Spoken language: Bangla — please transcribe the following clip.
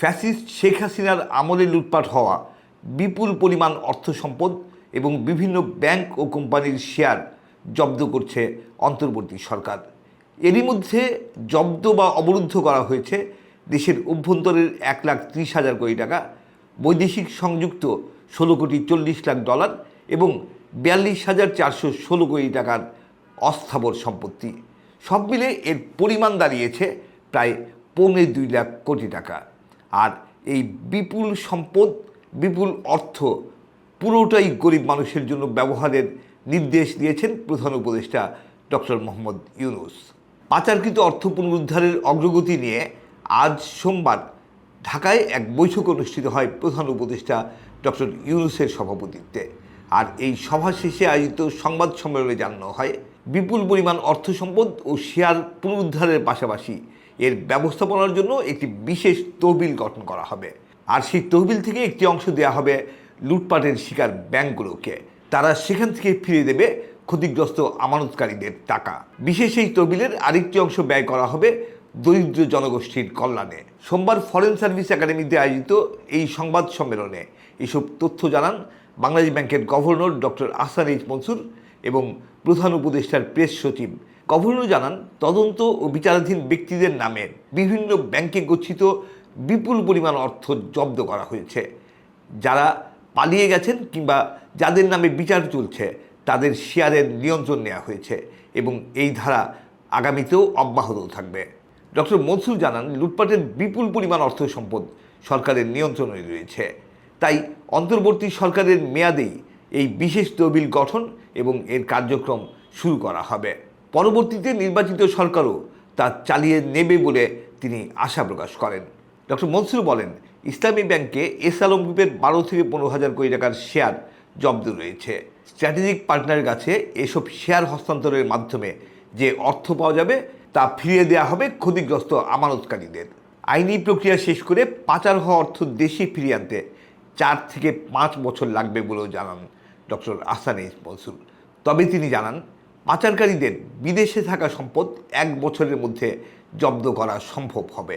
ফ্যাসিস্ট শেখ হাসিনার আমলে লুটপাট হওয়া, বিপুল পরিমাণ অর্থ সম্পদ এবং বিভিন্ন ব্যাংক ও কোম্পানির শেয়ার জব্দ করছে অন্তর্বর্তী সরকার। এরই মধ্যে জব্দ বা অবরুদ্ধ করা হয়েছে দেশের অভ্যন্তরের এক লাখ ত্রিশ হাজার কোটি টাকা, বৈদেশিক সংযুক্ত ষোলো কোটি চল্লিশ লাখ ডলার এবং বিয়াল্লিশ হাজার চারশো ষোলো কোটি টাকার অস্থাবর সম্পত্তি। সব মিলে এর পরিমাণ দাঁড়িয়েছে প্রায় পৌনে দুই লাখ কোটি টাকা। আর এই বিপুল সম্পদ, বিপুল অর্থ পুরোটাই গরিব মানুষের জন্য ব্যবহারের নির্দেশ দিয়েছেন প্রধান উপদেষ্টা ডক্টর মোহাম্মদ ইউনুস। পাচারকৃত অর্থ পুনরুদ্ধারের অগ্রগতি নিয়ে আজ সোমবার ঢাকায় এক বৈঠক অনুষ্ঠিত হয় প্রধান উপদেষ্টা ডক্টর ইউনুসের সভাপতিত্বে। আর এই সভা শেষে আয়োজিত সংবাদ সম্মেলনে জানানো হয়, বিপুল পরিমাণ অর্থ সম্পদ ও শেয়ার পুনরুদ্ধারের পাশাপাশি এর ব্যবস্থাপনার জন্য একটি বিশেষ তহবিল গঠন করা হবে। আর সেই তহবিল থেকে একটি অংশ দেওয়া হবে লুটপাটের শিকার ব্যাংকগুলোকে। তারা সেখান থেকে ফিরিয়ে দেবে ক্ষতিগ্রস্ত আমানতকারীদের টাকা। বিশেষ এই তহবিলের আরেকটি অংশ ব্যয় করা হবে দরিদ্র জনগোষ্ঠীর কল্যাণে। সোমবার ফরেন সার্ভিস একাডেমিতে আয়োজিত এই সংবাদ সম্মেলনে এসব তথ্য জানান বাংলাদেশ ব্যাংকের governor doctor Ahsan H Mansur এবং প্রধান উপদেষ্টার প্রেস সচিব। গভর্নর জানান, তদন্ত ও বিচারাধীন ব্যক্তিদের নামে বিভিন্ন ব্যাংকে গচ্ছিত বিপুল পরিমাণ অর্থ জব্দ করা হয়েছে। যারা পালিয়ে গেছেন কিংবা যাদের নামে বিচার চলছে, তাদের শেয়ারের নিয়ন্ত্রণ নেওয়া হয়েছে এবং এই ধারা আগামীতেও অব্যাহত থাকবে। ডক্টর মনসুর জানান, লুটপাটের বিপুল পরিমাণ অর্থ সম্পদ সরকারের নিয়ন্ত্রণে রয়েছে। তাই অন্তর্বর্তী সরকারের মেয়াদেই এই বিশেষ তহবিল গঠন এবং এর কার্যক্রম শুরু করা হবে। পরবর্তীতে নির্বাচিত সরকারও তা চালিয়ে নেবে বলে তিনি আশা প্রকাশ করেন। ডক্টর মনসুর বলেন, ইসলামী ব্যাংকে এস আলম গ্রুপের বারো থেকে পনেরো হাজার কোটি টাকার শেয়ার জব্দ রয়েছে। স্ট্র্যাটেজিক পার্টনারের কাছে এসব শেয়ার হস্তান্তরের মাধ্যমে যে অর্থ পাওয়া যাবে তা ফিরিয়ে দেওয়া হবে ক্ষতিগ্রস্ত আমানতকারীদের। আইনি প্রক্রিয়া শেষ করে পাচার হওয়া অর্থ দেশে ফিরিয়ে আনতে চার থেকে পাঁচ বছর লাগবে বলেও জানান ডক্টর এইচ মনসুর। তবে তিনি জানান, পাচারকারীদের বিদেশে থাকা সম্পদ এক বছরের মধ্যে জব্দ করা সম্ভব হবে।